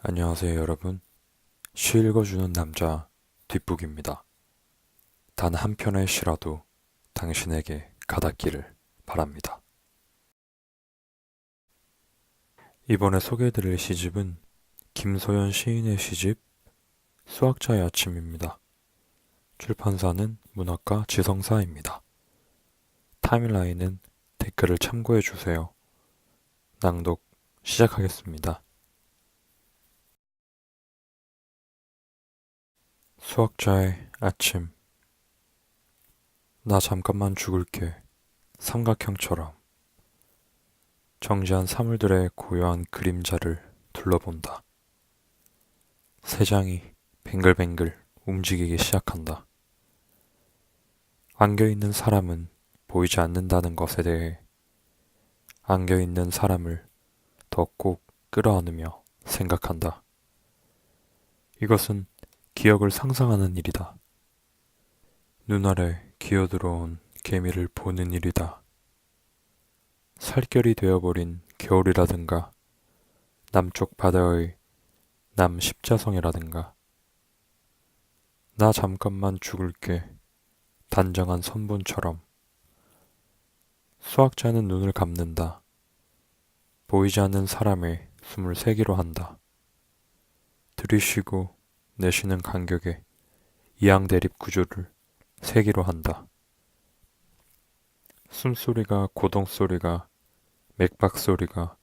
안녕하세요, 여러분. 시 읽어주는 남자 뒷북입니다. 단 한 편의 시라도 당신에게 가닿기를 바랍니다. 이번에 소개해드릴 시집은 김소연 시인의 시집 수학자의 아침입니다. 출판사는 문학과 지성사입니다. 타임라인은 댓글을 참고해주세요. 낭독 시작하겠습니다. 수학자의 아침. 나 잠깐만 죽을게. 삼각형처럼. 정지한 사물들의 고요한 그림자를 둘러본다. 세장이 뱅글뱅글 움직이기 시작한다. 안겨있는 사람은 보이지 않는다는 것에 대해 안겨있는 사람을 더 꼭 끌어안으며 생각한다. 이것은 기억을 상상하는 일이다. 눈 아래 기어들어온 개미를 보는 일이다. 살결이 되어버린 겨울이라든가 남쪽 바다의 남 십자성이라든가 나 잠깐만 죽을게 단정한 선분처럼 수학자는 눈을 감는다. 보이지 않는 사람의 숨을 세기로 한다. 들이쉬고 내쉬는 간격에 이양대립 구조를 세기로 한다. 숨소리가 고동소리가 맥박소리가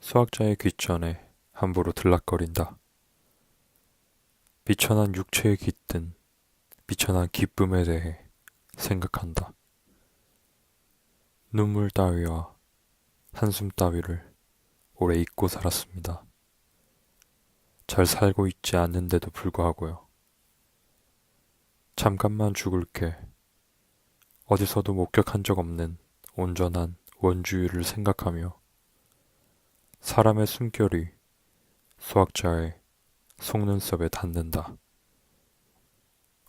수학자의 귓전에 함부로 들락거린다. 비천한 육체에 깃든 비천한 기쁨에 대해 생각한다. 눈물 따위와 한숨 따위를 오래 잊고 살았습니다. 잘 살고 있지 않는데도 불구하고요. 잠깐만 죽을게. 어디서도 목격한 적 없는 온전한 원주율을 생각하며 사람의 숨결이 수학자의 속눈썹에 닿는다.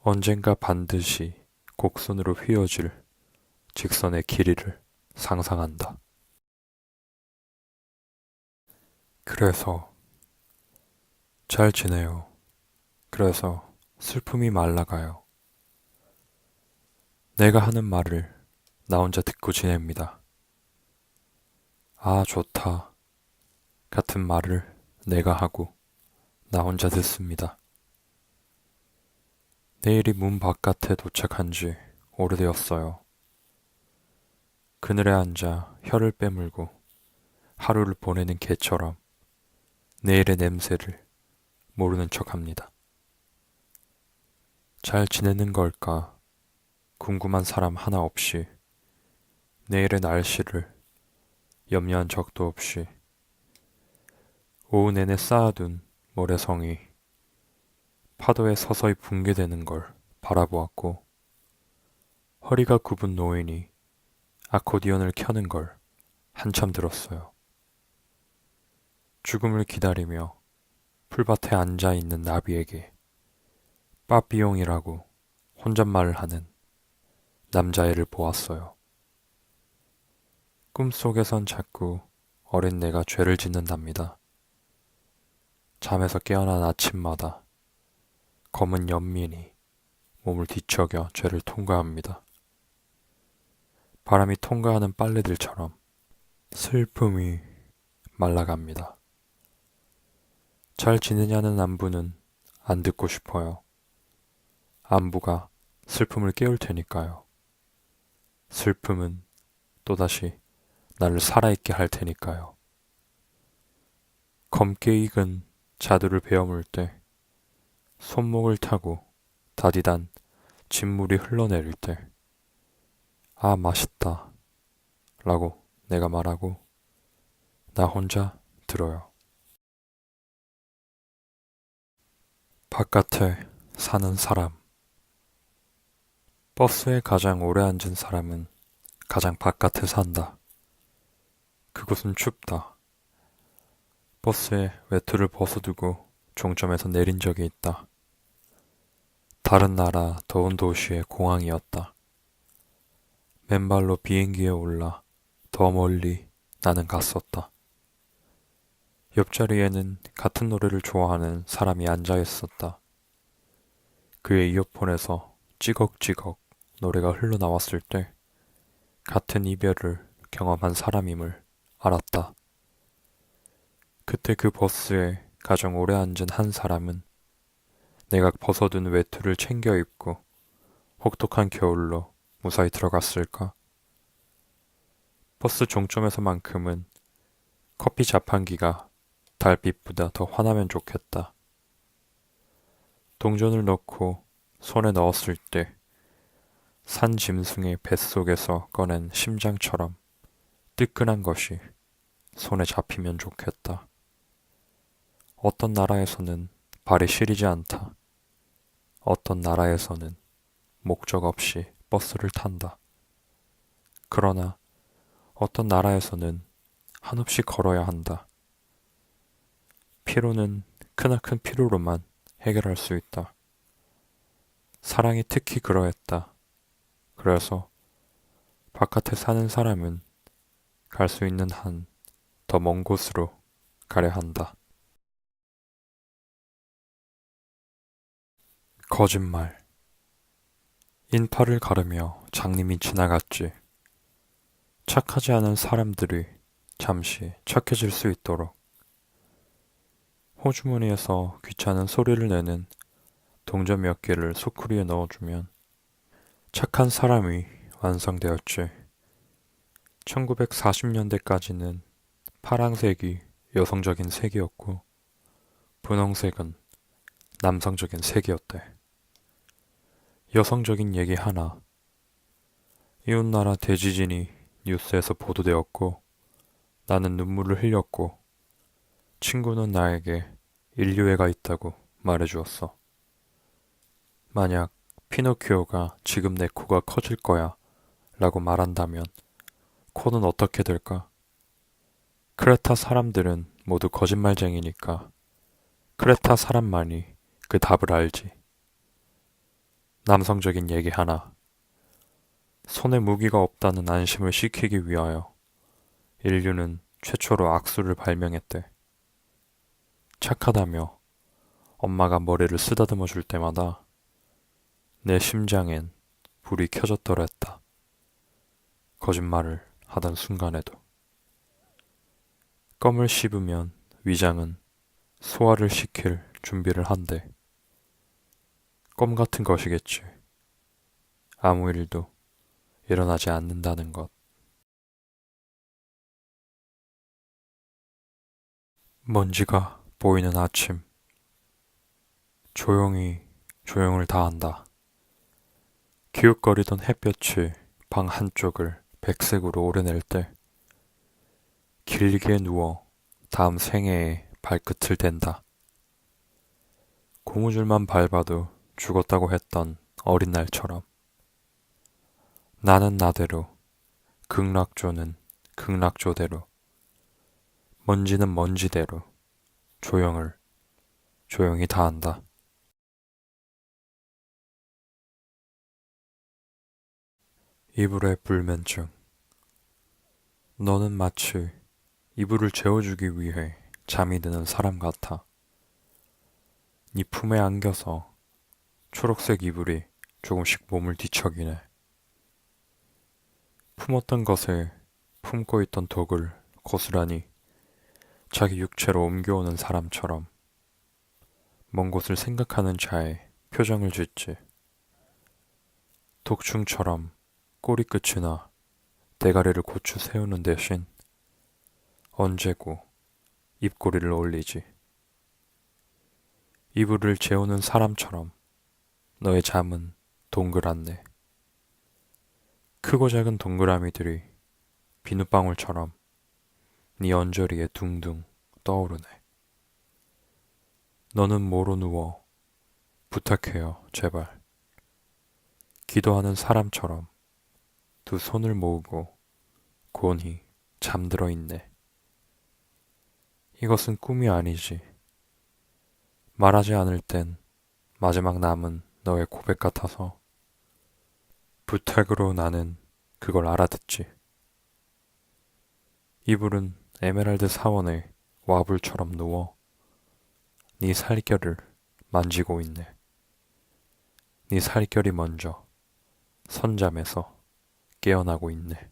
언젠가 반드시 곡선으로 휘어질 직선의 길이를 상상한다. 그래서 잘 지내요. 그래서 슬픔이 말라가요. 내가 하는 말을 나 혼자 듣고 지냅니다. 아, 좋다. 같은 말을 내가 하고 나 혼자 듣습니다. 내일이 문 바깥에 도착한 지 오래되었어요. 그늘에 앉아 혀를 빼물고 하루를 보내는 개처럼 내일의 냄새를 모르는 척 합니다. 잘 지내는 걸까? 궁금한 사람 하나 없이 내일의 날씨를 염려한 적도 없이 오후 내내 쌓아둔 모래성이 파도에 서서히 붕괴되는 걸 바라보았고 허리가 굽은 노인이 아코디언을 켜는 걸 한참 들었어요. 죽음을 기다리며 풀밭에 앉아 있는 나비에게 빠삐용이라고 혼잣말을 하는 남자애를 보았어요. 꿈속에선 자꾸 어린 내가 죄를 짓는답니다. 잠에서 깨어난 아침마다 검은 연민이 몸을 뒤척여 죄를 통과합니다. 바람이 통과하는 빨래들처럼 슬픔이 말라갑니다. 잘 지내냐는 안부는 안 듣고 싶어요. 안부가 슬픔을 깨울 테니까요. 슬픔은 또다시 나를 살아있게 할 테니까요. 검게 익은 자두를 베어물 때, 손목을 타고 다디단 진물이 흘러내릴 때, 아, 맛있다. 라고 내가 말하고, 나 혼자 들어요. 바깥에 사는 사람. 버스에 가장 오래 앉은 사람은 가장 바깥에 산다. 그곳은 춥다. 버스에 외투를 벗어두고 종점에서 내린 적이 있다. 다른 나라 더운 도시의 공항이었다. 맨발로 비행기에 올라 더 멀리 나는 갔었다. 옆자리에는 같은 노래를 좋아하는 사람이 앉아 있었다. 그의 이어폰에서 찌걱찌걱 노래가 흘러나왔을 때 같은 이별을 경험한 사람임을 알았다. 그때 그 버스에 가장 오래 앉은 한 사람은 내가 벗어둔 외투를 챙겨 입고 혹독한 겨울로 무사히 들어갔을까? 버스 종점에서만큼은 커피 자판기가 달빛보다 더 환하면 좋겠다. 동전을 넣고 손에 넣었을 때 산 짐승의 뱃속에서 꺼낸 심장처럼 뜨끈한 것이 손에 잡히면 좋겠다. 어떤 나라에서는 발이 시리지 않다. 어떤 나라에서는 목적 없이 버스를 탄다. 그러나 어떤 나라에서는 한없이 걸어야 한다. 피로는 크나큰 피로로만 해결할 수 있다. 사랑이 특히 그러했다. 그래서 바깥에 사는 사람은 갈 수 있는 한 더 먼 곳으로 가려 한다. 거짓말. 인파를 가르며 장님이 지나갔지. 착하지 않은 사람들이 잠시 착해질 수 있도록. 호주머니에서 귀찮은 소리를 내는 동전 몇 개를 소쿠리에 넣어주면 착한 사람이 완성되었지. 1940년대까지는 파랑색이 여성적인 색이었고 분홍색은 남성적인 색이었대. 여성적인 얘기 하나. 이웃나라 대지진이 뉴스에서 보도되었고 나는 눈물을 흘렸고 친구는 나에게 인류애가 있다고 말해 주었어. 만약 피노키오가 지금 내 코가 커질 거야 라고 말한다면 코는 어떻게 될까? 크레타 사람들은 모두 거짓말쟁이니까 크레타 사람만이 그 답을 알지. 남성적인 얘기 하나. 손에 무기가 없다는 안심을 시키기 위하여 인류는 최초로 악수를 발명했대. 착하다며 엄마가 머리를 쓰다듬어 줄 때마다 내 심장엔 불이 켜졌더랬다. 거짓말을 하던 순간에도. 껌을 씹으면 위장은 소화를 시킬 준비를 한대. 껌 같은 것이겠지. 아무 일도 일어나지 않는다는 것. 먼지가 보이는 아침. 조용히 조용을 다한다. 기웃거리던 햇볕이 방 한쪽을 백색으로 오려낼 때 길게 누워 다음 생애의 발끝을 댄다. 고무줄만 밟아도 죽었다고 했던 어린 날처럼 나는 나대로 극락조는 극락조대로 먼지는 먼지대로 조용을 조용히 다한다. 이불의 불면증. 너는 마치 이불을 재워주기 위해 잠이 드는 사람 같아. 네 품에 안겨서 초록색 이불이 조금씩 몸을 뒤척이네. 품었던 것을 품고 있던 독을 고스란히 자기 육체로 옮겨오는 사람처럼 먼 곳을 생각하는 자의 표정을 짓지. 독충처럼 꼬리 끝이나 대가리를 고추 세우는 대신 언제고 입꼬리를 올리지. 이불을 재우는 사람처럼 너의 잠은 동그랗네. 크고 작은 동그라미들이 비눗방울처럼 네 언저리에 둥둥 떠오르네. 너는 뭐로 누워 부탁해요, 제발. 기도하는 사람처럼 두 손을 모으고 곤히 잠들어 있네. 이것은 꿈이 아니지. 말하지 않을 땐 마지막 남은 너의 고백 같아서 부탁으로 나는 그걸 알아듣지. 이불은 에메랄드 사원의 와불처럼 누워 네 살결을 만지고 있네. 네 살결이 먼저 선잠에서 깨어나고 있네.